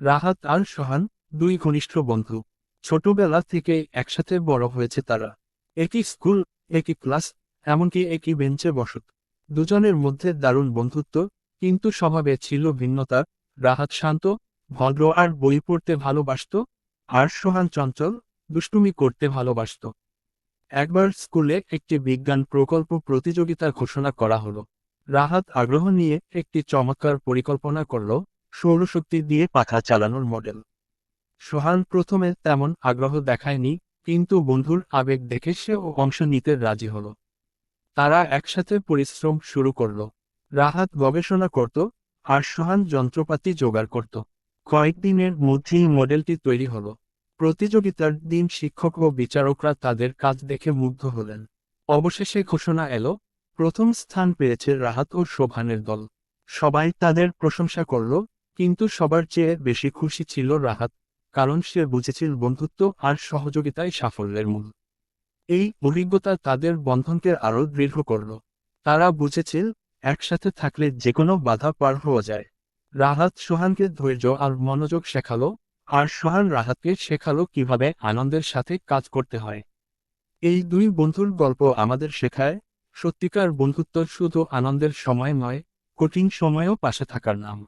রাহাত আর সোহান, দুই ঘনিষ্ঠ বন্ধু। ছোটবেলা থেকে একসাথে বড় হয়েছে তারা। একই স্কুল, একই ক্লাস, এমনকি একই বেঞ্চে বসত। দুজনের মধ্যে দারুণ বন্ধুত্ব, কিন্তু স্বভাবে ছিল ভিন্নতা। রাহাত শান্ত, ভদ্র আর বই পড়তে ভালোবাসত, আর সোহান চঞ্চল, দুষ্টুমি করতে ভালোবাসত। একবার স্কুলে একটি বিজ্ঞান প্রকল্প প্রতিযোগিতার ঘোষণা করা হলো। রাহাত আগ্রহ নিয়ে একটি চমৎকার পরিকল্পনা করল সৌরশক্তি দিয়ে পাখা চালানোর মডেল। সোহান প্রথমে তেমন আগ্রহ দেখায়নি, কিন্তু বন্ধুর আবেগ দেখে সেও অংশ নিতে রাজি হল। তারা একসাথে পরিশ্রম শুরু করল। রাহাত গবেষণা করত আর সোহান যন্ত্রপাতি জোগাড় করত। কয়েকদিনের মধ্যেই মডেলটি তৈরি হলো। প্রতিযোগিতার দিন শিক্ষক ও বিচারকরা তাদের কাজ দেখে মুগ্ধ হলেন। অবশেষে ঘোষণা এলো, প্রথম স্থান পেয়েছে রাহাত ও শোভানের দল। সবাই তাদের প্রশংসা করল কিন্তু সবার চেয়ে বেশি খুশি ছিল রাহাত, কারণ সে বুঝেছিল বন্ধুত্ব আর সহযোগিতাই সাফল্যের মূল। এই অভিজ্ঞতা তাদের বন্ধনকে আরও দৃঢ় করল। তারা বুঝেছিল, একসাথে থাকলে যে কোনো বাধা পার হওয়া যায়। রাহাত সোহানকে ধৈর্য আর মনোযোগ শেখালো, আর সোহান রাহাতকে শেখালো কীভাবে আনন্দের সাথে কাজ করতে হয়। এই দুই বন্ধুর গল্প আমাদের শেখায়, সত্যিকার বন্ধুত্ব শুধু আনন্দের সময় নয়, কঠিন সময়েও পাশে থাকার নাম।